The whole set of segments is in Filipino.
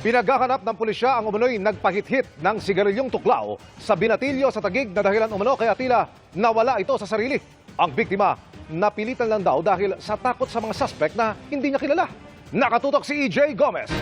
Pinaghahanap ng pulisya ang umano'y nagpahit-hit ng sigarilyong tuklaw sa binatilyo sa tagig na dahilan umano kaya tila nawala ito sa sarili. Ang biktima napilitan lang daw dahil sa takot sa mga suspect na hindi niya kilala. Nakatutok si EJ Gomez.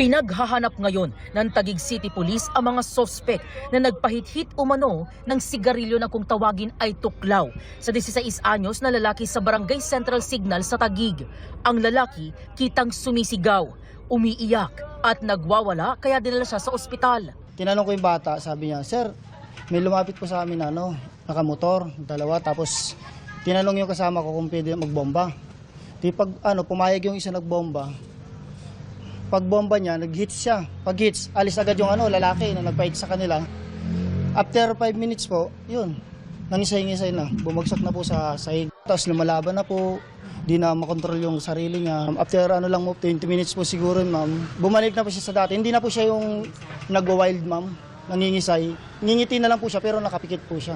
Pinaghahanap ngayon ng Taguig City Police ang mga sospek na nagpahit-hit umano ng sigarilyo na kung tawagin ay tuklaw sa 16 anyos na lalaki sa Barangay Central Signal sa Taguig. Ang lalaki kitang sumisigaw, umiiyak at nagwawala kaya dinala siya sa ospital. Tinanong ko yung bata, sabi niya, Sir, may lumapit po sa amin na ano, nakamotor, dalawa, tapos tinanong yung kasama ko kung pwede magbomba. Di pag ano, pumayag yung isa nagbomba, pag bomba niya, nag-hits siya. Pag hits, alis agad yung ano, lalaki na nagpahit sa kanila. After 5 minutes po, yun, nangisay-ngisay na. Bumagsak na po sa sahig. Tapos lumalaban na po, di na makontrol yung sarili niya. After ano lang mo, 20 minutes po siguro, ma'am, bumalik na po siya sa dati. Hindi na po siya yung nagwa-wild, ma'am, nangingisay. Ngingiti na lang po siya, pero nakapikit po siya.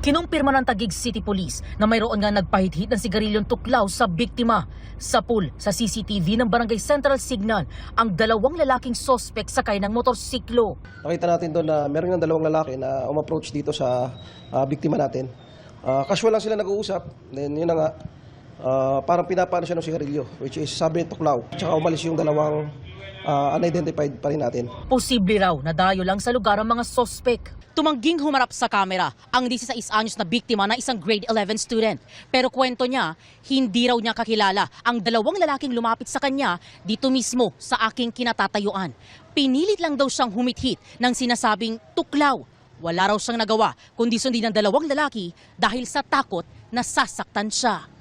Kinumpirma ng Taguig City Police na mayroon nga nagpahit-hit ng sigarilyong tuklaw sa biktima. Sa pool sa CCTV ng Barangay Central Signal, ang dalawang lalaking sospek sakay ng motorsiklo. Nakita natin doon na meron ng dalawang lalaki na umapproach dito sa ah, biktima natin. Ah, casual lang sila nag-uusap. Then yun na nga, ah, parang pinapano siya ng sigarilyo, which is sabi ni Tuklaw. Tsaka umalis yung dalawang ah, unidentified pa rin natin. Posible raw na dayo lang sa lugar ang mga sospek. Tumangging humarap sa kamera ang 16 anyos na biktima na isang grade 11 student. Pero kwento niya, hindi raw niya kakilala ang dalawang lalaking lumapit sa kanya dito mismo sa aking kinatatayuan. Pinilit lang daw siyang humithit ng sinasabing tuklaw. Wala raw siyang nagawa kundi sundin ng dalawang lalaki dahil sa takot na sasaktan siya.